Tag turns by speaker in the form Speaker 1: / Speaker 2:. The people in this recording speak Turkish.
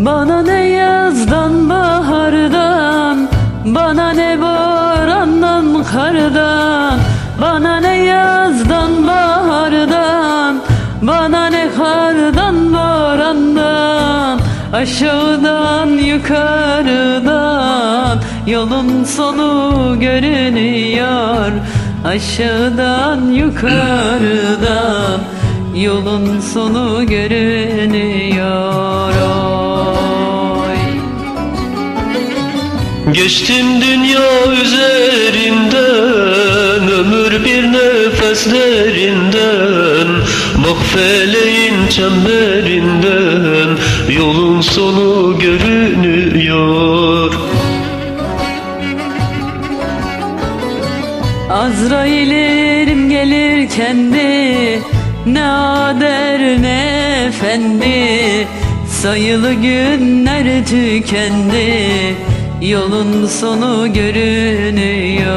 Speaker 1: Bana ne yazdan bahardan? Bana ne borandan kardan? Bana ne yazdan bahardan? Bana ne kardan borandan Aşağıdan yukarıdan? Yolun sonu görünüyor. Aşağıdan yukarıdan? Yolun sonu görünüyor
Speaker 2: Geçtim dünya üzerinden Ömür bir nefeslerinden. Bak feleğin çemberinden Yolun sonu görünüyor.
Speaker 1: Azrail'im gelir kendi Ne ader ne efendi. Sayılı günler tükendi Yolun sonu görünüyor